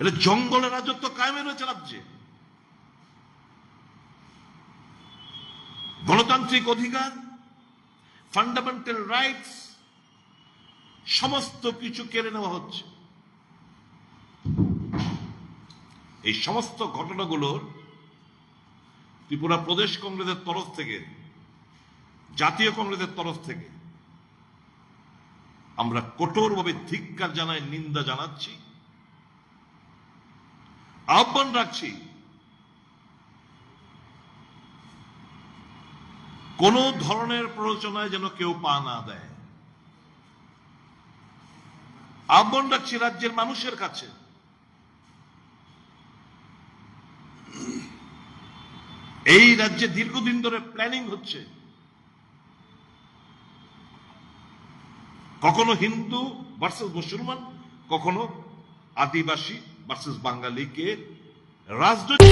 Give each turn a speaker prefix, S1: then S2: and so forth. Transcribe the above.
S1: এটা জঙ্গলের রাজত্ব কায়েমে রয়েছে রাজ্যে। গণতান্ত্রিক অধিকার ফান্ডামেন্টাল রাইটস সমস্ত কিছু কেড়ে নেওয়া হচ্ছে। এই সমস্ত ঘটনাগুলোর ত্রিপুরা প্রদেশ কংগ্রেসের তরফ থেকে, জাতীয় কংগ্রেসের তরফ থেকে আমরা কঠোরভাবে ধিক্কার জানাই, নিন্দা জানাচ্ছি। আহ্বান রাখছি, কোন ধরনের প্ররোচনায় যেন কেউ পা না দেয়। আহ্বান রাখছি রাজ্যের মানুষের কাছে। এই রাজ্যে দীর্ঘদিন ধরে প্ল্যানিং হচ্ছে। কখনো হিন্দু ভার্সেস মুসলমান, কখনো আদিবাসী वर्सेस बांगाली के राजदूत